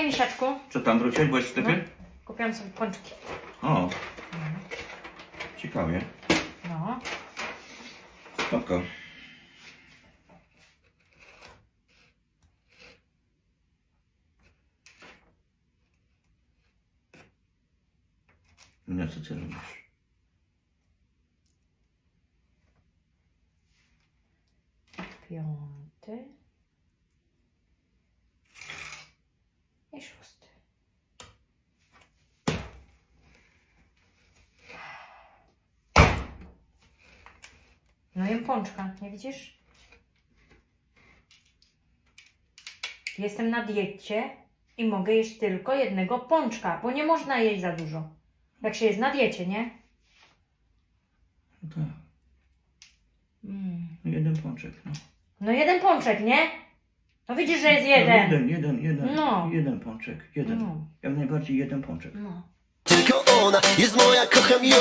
Hej, misiaczku. Co tam wróciłeś? Byłeś w sklepie? Kupiłam sobie pączki. O, ciekawie. No. Spoko. Na co ty robisz? Piąty. I szósty. No jem pączka, nie widzisz? Jestem na diecie i mogę jeść tylko jednego pączka, bo nie można jeść za dużo. Jak się jest na diecie, nie? Tak, Mm. jeden pączek, no. No jeden pączek, nie? No widzisz, że jest No, jeden. jeden, jeden, jeden, No. jeden pączek, jeden. No. Jak najbardziej jeden pączek. No. Tylko ona jest moja, kocham ją